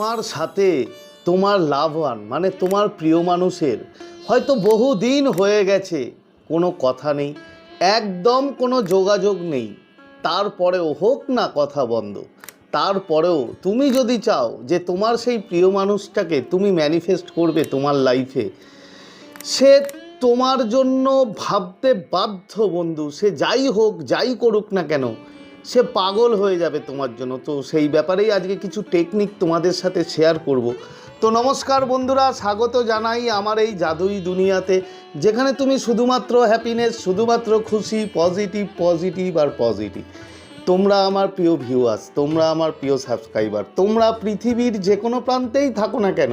তোমার সাথে তোমার লাভ ওয়ান মানে তোমার প্রিয় মানুষের, হয়তো বহু দিন হয়ে গেছে, কোনো কথা নেই, একদম কোনো যোগাযোগ নেই। তারপরেও হোক না কথা বন্ধ, তারপরেও তুমি যদি চাও যে তোমার সেই প্রিয় মানুষটাকে তুমি ম্যানিফেস্ট করবে তোমার লাইফে সে তোমার জন্য ভাবতে বাধ্য বন্ধু, সে যাই হোক, যাই করুক না কেন সে পাগল হয়ে যাবে তোমার জন্য। তো সেই ব্যাপারেই আজকে কিছু টেকনিক তোমাদের সাথে শেয়ার করব। তো নমস্কার বন্ধুরা, স্বাগত জানাই আমার এই জাদুই দুনিয়াতে, যেখানে তুমি শুধুমাত্র হ্যাপিনেস শুধুমাত্র খুশি পজিটিভ পজিটিভ আর পজিটিভ তোমরা আমার প্রিয় ভিউয়ার্স তোমরা আমার প্রিয় সাবস্ক্রাইবার তোমরা পৃথিবীর যে কোনো প্রান্তেই থাকো না কেন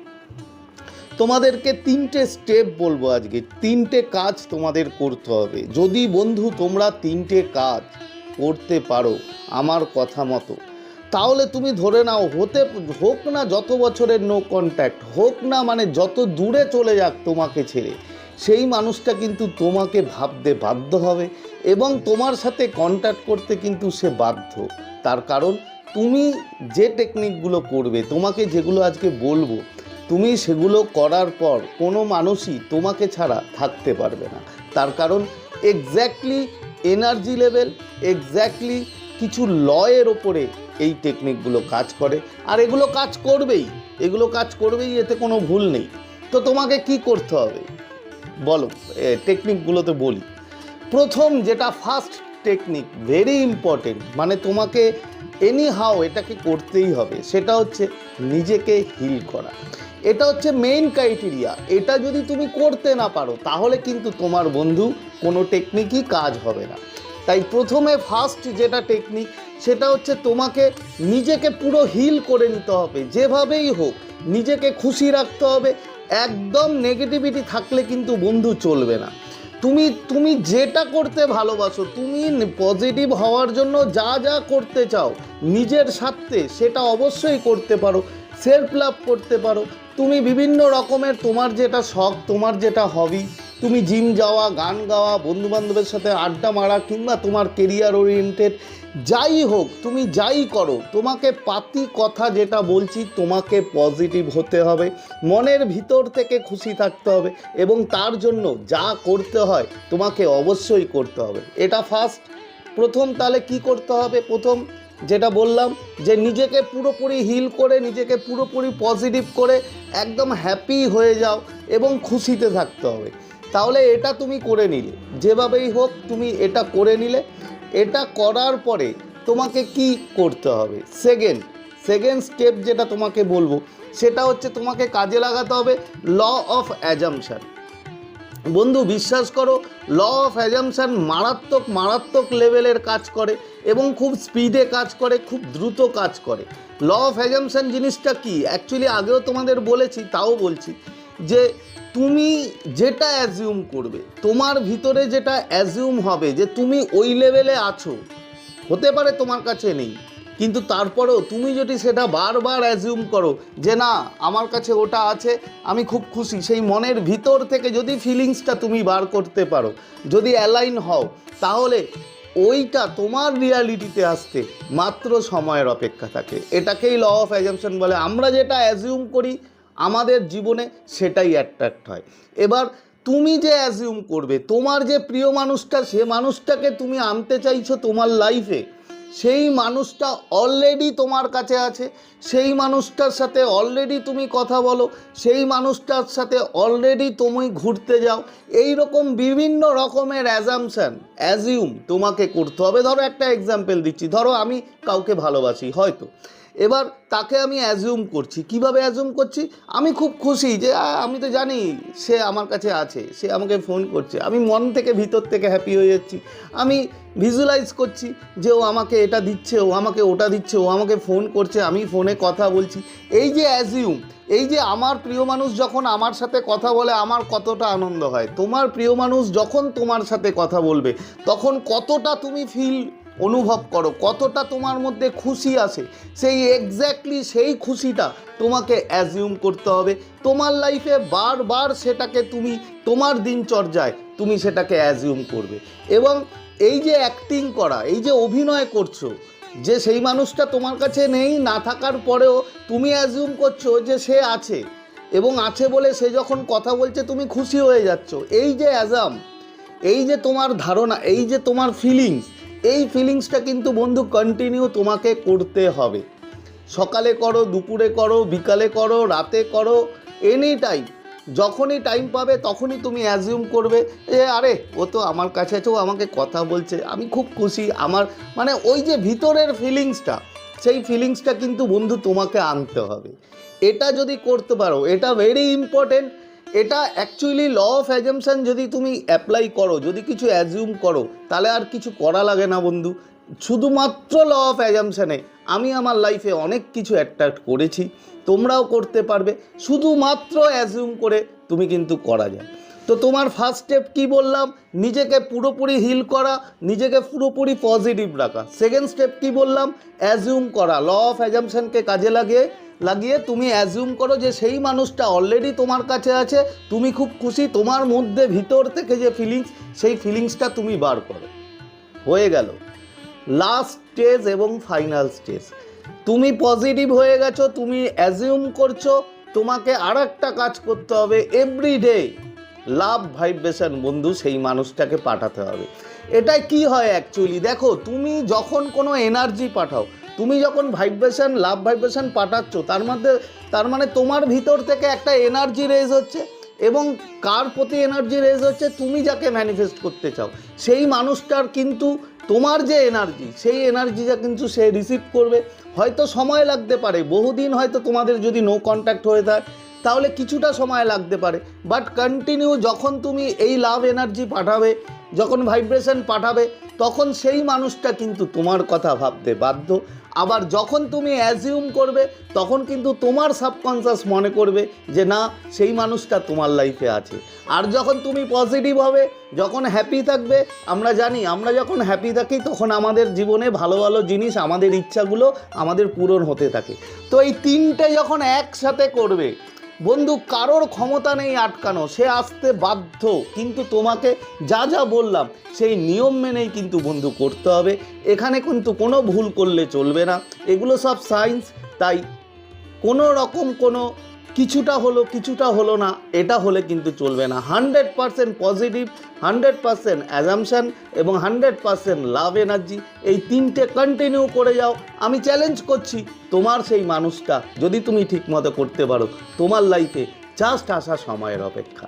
তোমাদেরকে তিনটে স্টেপ বলব আজকে। তিনটে কাজ তোমাদের করতে হবে। যদি বন্ধু তোমরা তিনটে কাজ করতে পারো আমার কথা মতো, তাহলে তুমি ধরে নাও, হতে, হোক না যত বছরের নো কন্ট্যাক্ট হোক না মানে যত দূরে চলে যাক তোমাকে ছেড়ে, সেই মানুষটা কিন্তু তোমাকে ভাবতে বাধ্য হবে এবং তোমার সাথে কন্ট্যাক্ট করতে কিন্তু সে বাধ্য। তার কারণ তুমি যে টেকনিকগুলো করবে, তোমাকে যেগুলো আজকে বলব তুমি সেগুলো করার পর কোনো মানুষই তোমাকে ছাড়া থাকতে পারবে না। তার কারণ এক্স্যাক্টলি এনার্জি লেভেল এক্স্যাক্টলি কিছু লয়ের ওপরে এই টেকনিকগুলো কাজ করে। আর এগুলো কাজ করবেই, এগুলো কাজ করবেই, এতে কোনো ভুল নেই। তো তোমাকে কি করতে হবে? বলো টেকনিকগুলোতে বলি। প্রথম যেটা ফার্স্ট টেকনিক ভেরি ইম্পর্টেন্ট মানে তোমাকে এনি হাও এটাকে করতেই হবে, সেটা হচ্ছে নিজেকে হিল করা। এটা হচ্ছে মেইন ক্রাইটেরিয়া এটা যদি তুমি করতে না পারো, তাহলে কিন্তু তোমার বন্ধু কোনো টেকনিকই কাজ হবে না। তাই প্রথমে ফার্স্ট যেটা টেকনিক সেটা হচ্ছে তোমাকে নিজেকে পুরো হিল করে নিতে হবে, যেভাবেই হোক। নিজেকে খুশি রাখতে হবে। একদম নেগেটিভিটি থাকলে কিন্তু বন্ধু চলবে না। তুমি তুমি যেটা করতে ভালোবাসো, তুমি পজিটিভ হওয়ার জন্য যা যা করতে চাও, নিজের স্বার্থে সেটা অবশ্যই করতে পারো সেলফ লাভ করতে পারো। তুমি বিভিন্ন রকমের তোমার যেটা শখ, তোমার যেটা হবি তুমি জিম যাওয়া, গান গাওয়া, বন্ধুবান্ধবের সাথে আড্ডা মারা, কিংবা তোমার কেরিয়ার ওরিয়েন্টেড যাই হোক, তুমি যাই করো, তোমাকে পাতি কথা যেটা বলছি, তোমাকে পজিটিভ হতে হবে, মনের ভিতর থেকে খুশি থাকতে হবে, এবং তার জন্য যা করতে হয়, তোমাকে অবশ্যই করতে হবে। এটা ফার্স্ট প্রথম তাহলে কি করতে হবে? প্রথম যেটা বললাম যে নিজেকে পুরোপুরি হিল করে, নিজেকে পুরোপুরি পজিটিভ করে, একদম হ্যাপি হয়ে যাও এবং খুশিতে থাকতে হবে। তাহলে এটা তুমি করে নিলে। যেভাবেই হোক, তুমি এটা করে নিলে। এটা করার পরে তোমাকে কি করতে হবে? সেকেন্ড সেকেন্ড স্টেপ যেটা তোমাকে বলব, সেটা হচ্ছে তোমাকে কাজে লাগাতে হবে ল অফ অ্যাজামশান বন্ধু বিশ্বাস করো ল অফ অ্যাজামশান মারাত্মক মারাত্মক লেভেলের কাজ করে এবং খুব স্পিডে কাজ করে, খুব দ্রুত কাজ করে। ল অফ অ্যাজামশান জিনিসটা কি? অ্যাকচুয়ালি আগেও তোমাদের বলেছি, তাও বলছি। যে তুমি যেটা অ্যাজিউম করবে, তোমার ভিতরে যেটা অ্যাজিউম হবে, যে তুমি ওই লেভেলে আছো, হতে পারে তোমার কাছে নেই। কিন্তু তারপরেও তুমি যদি সেটা বারবার অ্যাজিউম করো যে না, আমার কাছে ওটা আছে, আমি খুব খুশি, সেই মনের ভিতর থেকে যদি ফিলিংসটা তুমি বার করতে পারো, যদি অ্যালাইন হও, তাহলে ওইটা তোমার রিয়ালিটিতে আসতে মাত্র সময়ের অপেক্ষা থাকে। এটাকেই ল অফ অ্যাজামশন বলে। আমরা যেটা অ্যাজিউম করি, আমাদের জীবনে সেটাই অ্যাট্রাক্ট হয়। এবার তুমি যে অ্যাজিউম করবে, তোমার যে প্রিয় মানুষটা, সে মানুষটাকে তুমি আনতে চাইছো তোমার লাইফে সেই মানুষটা অলরেডি তোমার কাছে আছে, সেই মানুষটার সাথে অলরেডি তুমি কথা বলো, সেই মানুষটার সাথে অলরেডি তুমি ঘুরতে যাও। এই রকম বিভিন্ন রকমের অ্যাজামশান অ্যাজিউম তোমাকে করতে হবে। ধরো একটা এক্সাম্পল দিচ্ছি। ধরো আমি কাউকে ভালোবাসি, হয়তো। এবার তাকে আমি অ্যাজিউম করছি। কীভাবে অ্যাজিউম করছি? আমি খুব খুশি যে আমি তো জানি সে আমার কাছে আছে, সে আমাকে ফোন করছে। আমি মন থেকে, ভিতর থেকে হ্যাপি হয়ে যাচ্ছি। আমি ভিজুয়ালাইজ করছি যে ও আমাকে এটা দিচ্ছে, ও আমাকে ওটা দিচ্ছে, ও আমাকে ফোন করছে, আমি ফোনে কথা বলছি। এই যে অ্যাজিউম এই যে আমার প্রিয় মানুষ যখন আমার সাথে কথা বলে, আমার কতটা আনন্দ হয়। তোমার প্রিয় মানুষ যখন তোমার সাথে কথা বলবে, তখন কতটা তুমি ফিল অনুভব করো, কতটা তোমার মধ্যে খুশি আসে সেই এক্স্যাক্টলি সেই খুশিটা তোমাকে অ্যাজিউম করতে হবে। তোমার লাইফে বারবার সেটাকে তুমি, তোমার দিনচর্যায় তুমি সেটাকে অ্যাজিউম করবে। এবং এই যে অ্যাক্টিং করা, এই যে অভিনয় করছ, যে সেই মানুষটা তোমার কাছে নেই, না থাকার পরেও তুমি অ্যাজিউম করছ যে সে আছে। এবং আছে বলে সে যখন কথা বলছে, তুমি খুশি হয়ে যাচ্ছ। এই যে অ্যাজাম এই যে তোমার ধারণা, এই যে তোমার ফিলিংস এই ফিলিংসটা কিন্তু বন্ধু কন্টিনিউ তোমাকে করতে হবে। সকালে করো, দুপুরে করো, বিকালে করো, রাতে করো এনি টাইম যখনই টাইম পাবে তখনই তুমি অ্যাজিউম করবে যে, আরে, ও তো আমার কাছে আছে, ও আমাকে কথা বলছে, আমি খুব খুশি। আমার মানে ওই যে ভিতরের ফিলিংসটা সেই ফিলিংসটা কিন্তু বন্ধু তোমাকে আনতে হবে। এটা যদি করতে পারো, এটা ভেরি ইম্পর্টেন্ট এটা অ্যাকচুয়ালি ল অফ অ্যাজামশন যদি তুমি অ্যাপ্লাই করো, যদি কিছু অ্যাজিউম করো, তাহলে আর কিছু করা লাগে না বন্ধু। শুধুমাত্র ল অফ অ্যাজামশানে আমি আমার লাইফে অনেক কিছু অ্যাট্রাক্ট করেছি, তোমরাও করতে পারবে। শুধুমাত্র অ্যাজিউম করে তুমি কিন্তু করা যায়। তো তোমার ফার্স্ট স্টেপ কি বললাম? নিজেকে পুরোপুরি হিল করা, নিজেকে পুরোপুরি পজিটিভ রাখা। সেকেন্ড স্টেপ কি বললাম? অ্যাজিউম করা। ল অফ অ্যাজামশানকে কাজে লাগিয়ে লাগিয়ে তুমি অ্যাজিউম করো যে সেই মানুষটা অলরেডি তোমার কাছে আছে, তুমি খুব খুশি, তোমার মধ্যে ভিতর থেকে যে ফিলিংস সেই ফিলিংসটা তুমি বার করো। হয়ে গেল। লাস্ট স্টেজ এবং ফাইনাল স্টেজ তুমি পজিটিভ হয়ে গেছো, তুমি অ্যাজিউম করছ, তোমাকে আর একটা কাজ করতে হবে এভরিডে লাভ ভাইব্রেশন বন্ধু, সেই মানুষটাকে পাঠাতে হবে। এটাই কি হয় অ্যাকচুয়ালি দেখো, তুমি যখন কোনো এনার্জি পাঠাও তুমি যখন ভাইব্রেশন লাভ ভাইব্রেশন পাঠাচ্ছ, তার মধ্যে, তার মানে তোমার ভিতর থেকে একটা এনার্জি রেজ হচ্ছে এবং কার প্রতি এনার্জি রেজ হচ্ছে তুমি যাকে ম্যানিফেস্ট করতে চাও। সেই মানুষটার কিন্তু তোমার যে এনার্জি সেই এনার্জিটা কিন্তু সে রিসিভ করবে। হয়তো সময় লাগতে পারে, বহুদিন হয়তো তোমাদের যদি নো কন্ট্যাক্ট হয়ে থাকে, তাহলে কিছুটা সময় লাগতে পারে। বাট কন্টিনিউ যখন তুমি এই লাভ এনার্জি পাঠাবে, যখন ভাইব্রেশন পাঠাবে, তখন সেই মানুষটা কিন্তু তোমার কথা ভাবতে বাধ্য। আবার যখন তুমি অ্যাজিউম করবে, তখন কিন্তু তোমার সাবকনসাস মনে করবে যে না, সেই মানুষটা তোমার লাইফে আছে। আর যখন তুমি পজিটিভ হবে, যখন হ্যাপি থাকবে, আমরা জানি, আমরা যখন হ্যাপি থাকি, তখন আমাদের জীবনে ভালো ভালো জিনিস, আমাদের ইচ্ছাগুলো আমাদের পূরণ হতে থাকে। তো এই তিনটে যখন একসাথে করবে বন্ধু, কারোর ক্ষমতা নেই আটকানো, সে আসতে বাধ্য। কিন্তু তোমাকে যা যা বললাম, সেই নিয়ম মেনেই কিন্তু বন্ধু করতে হবে। এখানে কিন্তু কোনো ভুল করলে চলবে না। এগুলো সব সায়েন্স তাই কোনো রকম কোনো কিছুটা হলো কিছুটা হলো না, এটা হলে কিন্তু চলবে না। Hundred percent positive hundred percent assumption এবং হান্ড্রেড পারসেন্ট লাভ এনার্জি এই তিনটে কন্টিনিউ করে যাও। আমি চ্যালেঞ্জ করছি, তোমার সেই মানুষটা যদি তুমি ঠিকমতো করতে পারো, তোমার লাইফে জাস্ট আসা সময়ের অপেক্ষা।